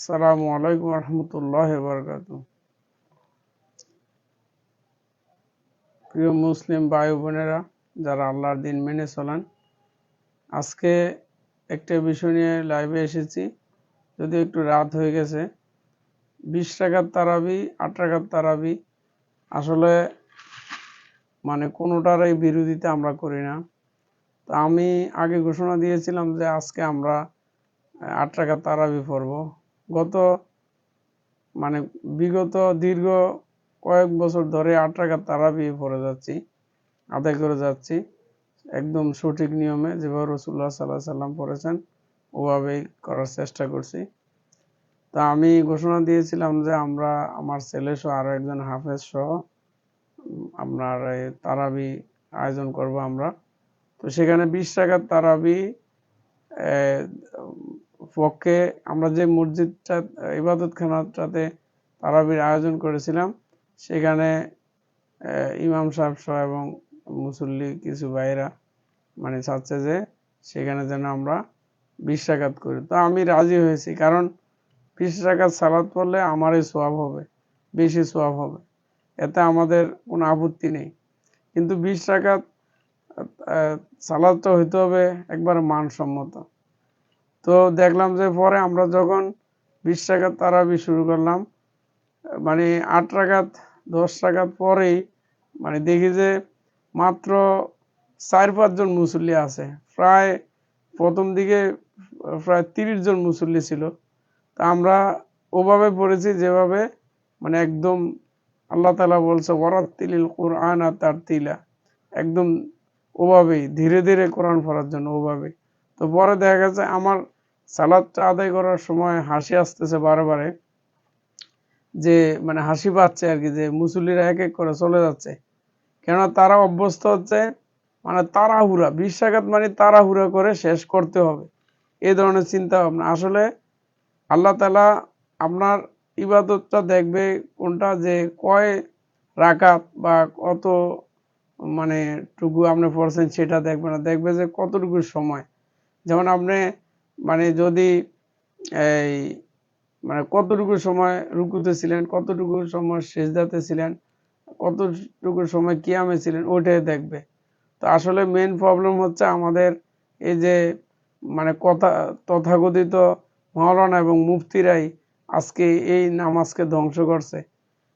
আসসালামু আলাইকুম রহমতুল্লাহ বরকাত প্রিয় মুসলিম ভাই বোনেরা, যারা আল্লাহর দিন মেনে চলেন, আজকে একটা বিষয় নিয়ে লাইভে এসেছি। যদি একটু রাত হয়ে গেছে, বিশ টাকার তারাবি, আট টাকার তারাবি, আসলে মানে কোনোটারই বিরোধিতা আমরা করি না। তো আমি আগে ঘোষণা দিয়েছিলাম যে আজকে আমরা আট টাকার তারাবি পড়ব। গত মানে বিগত দীর্ঘ কয়েক বছর ধরে আট টাকার তারাবি পড়ে যাচ্ছি, আদায় করে যাচ্ছি। একদম সঠিক নিয়মে যেভাবে রসুল্লাহ সাল্লাহ সাল্লাম পড়েছেন, ওভাবেই করার চেষ্টা করছি। তা আমি ঘোষণা দিয়েছিলাম যে আমরা, আমার ছেলে সহ আরও একজন হাফেজ সহ আপনার এই তারাবি আয়োজন করব আমরা। তো সেখানে বিশ টাকার তারাবি পক্ষে আমরা যে মসজিদটা, ইবাদতখানাটাতে তারাবির আয়োজন করেছিলাম, সেখানে ইমাম সাহেব সহ এবং মুসল্লি কিছু ভাইরা মানে চাচ্ছে যে সেখানে যেন আমরা বিশ টাকাত করি। তো আমি রাজি হয়েছি, কারণ বিশ টাকার সালাদ পড়লে আমারই সোয়াব হবে, বেশি সোয়াব হবে। এতে আমাদের কোনো আপত্তি নেই। কিন্তু বিশ টাকা সালাদটা হইতে হবে একবার মানসম্মত। তো দেখলাম যে পরে আমরা যখন বিশ টাকার তারাবি শুরু করলাম মানে আট টাকাত, দশ টাকাত পরেই মানে দেখি যে মাত্র চার পাঁচজন মুসল্লি আছে। প্রায় প্রথম দিকে প্রায় তিরিশ জন মুসল্লি ছিল। তা আমরা ওভাবে পড়েছি যেভাবে মানে একদম আল্লাহ তালা বলছে ওরাত্তিলিল কোরআন আর তার তিলা একদম ওভাবেই, ধীরে ধীরে কোরআন পড়ার জন্য ওভাবেই। তো পরে দেখা গেছে আমার সালাদটা আদায় করার সময় হাসি আসতেছে বারে যে মানে হাসি পাচ্ছে আর কি, যে মুসল্লিরা এক এক করে চলে যাচ্ছে। কেননা তারা অভ্যস্ত হচ্ছে মানে তাড়াহুড়া বিশ টাকাত মানে তাড়াহুড়া করে শেষ করতে হবে। এই ধরনের চিন্তা ভাবনা আসলে আল্লাহ তালা আপনার ইবাদতটা দেখবে কোনটা, যে কয় রাকাত বা কত মানে টুকু আপনি পড়ছেন সেটা দেখবে না। দেখবে যে কতটুকু সময়। যেমন আপনি মানে যদি এই মানে কতটুকু সময় রুকুতে ছিলেন, কতটুকু সময় সেজদাতে ছিলেন, কতটুকু সময় কিয়ামে ছিলেন, ওইটাই দেখবে। তো আসলে মেন প্রবলেম হচ্ছে আমাদের এই যে মানে কথা, তথাকথিত মৌলানা এবং মুফতিরাই আজকে এই নামাজকে ধ্বংস করছে।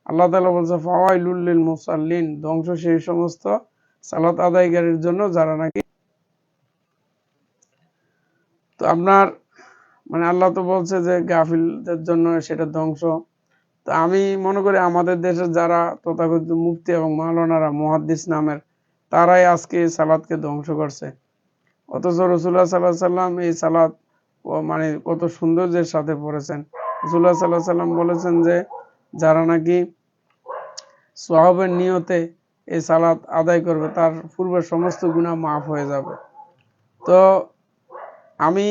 আল্লাহ তালা বলছে ফাওয়াইলুল্লিল মুসাল্লিন, ধ্বংস সেই সমস্ত সালাত আদায়কারীর জন্য যারা নাকি তো আপনার মানে আল্লাহ তো বলছে যে গাফিলদের জন্য সেটা ধ্বংস। তো আমি মনে করি আমাদের দেশের যারা তথাকথিত মুফতি এবং মাওলানারা, মহাদ্দিস নামের, তারাই আজকে এই সালাদকে ধ্বংস করছে। অথচ রসুল্লাহ সাল্লাহ সাল্লাম এই সালাদ মানে কত সৌন্দর্যের সাথে পড়েছেন। রসুল্লাহ সাল্লাহ সাল্লাম বলেছেন যে, যারা নাকি সোহাবের নিয়তে এই সালাদ আদায় করবে, তার পূর্বের সমস্ত গুণা মাফ হয়ে যাবে। তো আমি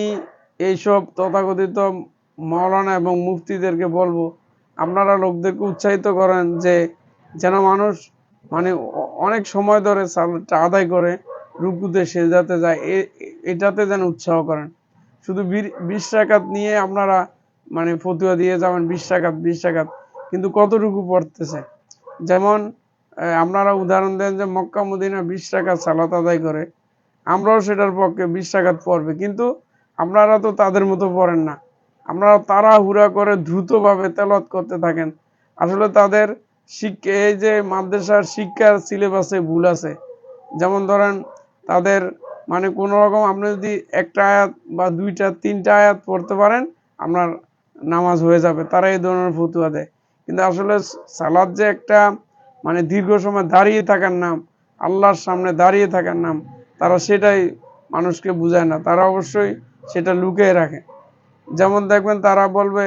এইসব তথাকথিত মৌলানা এবং মুফতিদেরকে বলব, আপনারা লোকদেরকে উৎসাহিত করেন যে যেন মানুষ মানে অনেক সময় ধরে সালাদটা আদায় করে, রুকুতে সেজাতে যায় এটাতে যেন উৎসাহ করেন। শুধু বিশ টাকাত নিয়ে আপনারা মানে ফতুয়া দিয়ে যাবেন, বিশ টাকাত বিশ টাকাত কিন্তু কতটুকু পড়তেছে? যেমন আপনারা উদাহরণ দেন যে মক্কা মদিনা বিশ টাকা সালাত আদায় করে আমরাও সেটার পক্ষে বিশ টাকাত পড়বে কিন্তু আপনারা তো তাদের মতো পড়েন না। আপনারা তাড়াহুড়া করে দ্রুতভাবে তেলত করতে থাকেন। আসলে তাদের শিক্ষা, এই যে মাদ্রাসার শিক্ষার সিলেবাসে ভুল আছে, যেমন ধরেন তাদের মানে কোনো রকম আপনি যদি একটা আয়াত বা দুইটা, তিনটা আয়াত পড়তে পারেন, আপনার নামাজ হয়ে যাবে, তারা এই ধরনের ফতুয়া দেয়। কিন্তু আসলে সালাদ যে একটা মানে দীর্ঘ সময় দাঁড়িয়ে থাকার নাম, আল্লাহর সামনে দাঁড়িয়ে থাকার নাম তারা সেটাই মানুষকে বুঝায় না। তারা অবশ্যই সেটা লুকিয়ে রাখে। যেমন দেখবেন তারা বলবে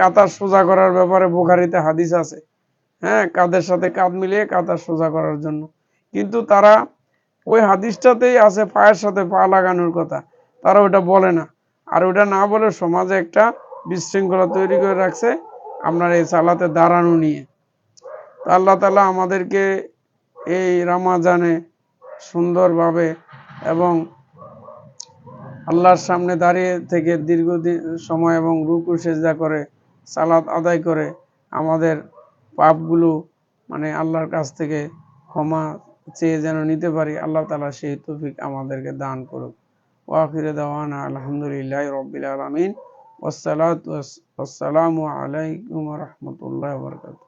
কাতার সোজা করার ব্যাপারে বোখারিতে হাদিস আছে। হ্যাঁ কাদের সাথে কাঁধ মিলিয়ে কাতার সোজা করার জন্য। কিন্তু তারা ওই হাদিসটাতেই আছে পায়ের সাথে পা লাগানোর কথা। তারা ওটা বলে না। আর ওটা না বলে সমাজে একটা বিশৃঙ্খলা তৈরি করে রাখছে আপনার এই সালাতে দাঁড়ানো নিয়ে। তো আল্লাহ তালা আমাদেরকে এই রামাজানে সুন্দরভাবে এবং আল্লাহর সামনে দাঁড়িয়ে থেকে দীর্ঘদিন সময় এবং রুকু সেজদা করে, সালাত আদায় করে আমাদের পাপগুলো মানে আল্লাহর কাছ থেকে ক্ষমা চেয়ে যেন নিতে পারি, আল্লাহ তালা সেই তৌফিক আমাদেরকে দান করুক। ওয়াকিরে দাওয়ানা আলহামদুলিল্লাহ রবিল আলমিন। ওসালাত ওসালামু আলাইকুম রহমতুল্লাহ বরকাত